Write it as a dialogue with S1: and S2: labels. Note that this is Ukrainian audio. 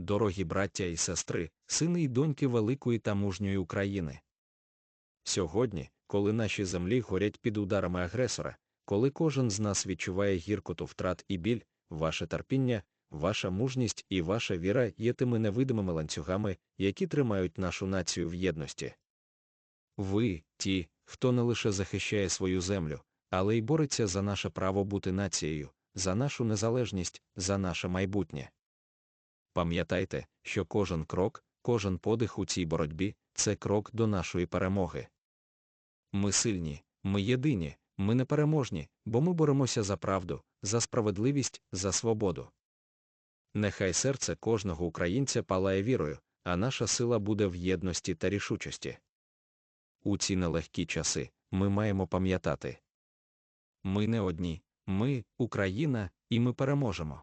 S1: дорогі браття і сестри, сини й доньки великої та мужньої України. Сьогодні, коли наші землі горять під ударами агресора, коли кожен з нас відчуває гіркоту втрат і біль, ваше терпіння, ваша мужність і ваша віра є тими невидимими ланцюгами, які тримають нашу націю в єдності. Ви, ті, хто не лише захищає свою землю, але й бореться за наше право бути нацією, за нашу незалежність, за наше майбутнє. Пам'ятайте, що кожен крок, кожен подих у цій боротьбі це крок до нашої перемоги. Ми сильні, ми єдині, ми непереможні, бо ми боремося за правду, за справедливість, за свободу. Нехай серце кожного українця палає вірою, а наша сила буде в єдності та рішучості. У ці нелегкі часи ми маємо пам'ятати. Ми не одні, ми Україна, і ми переможемо.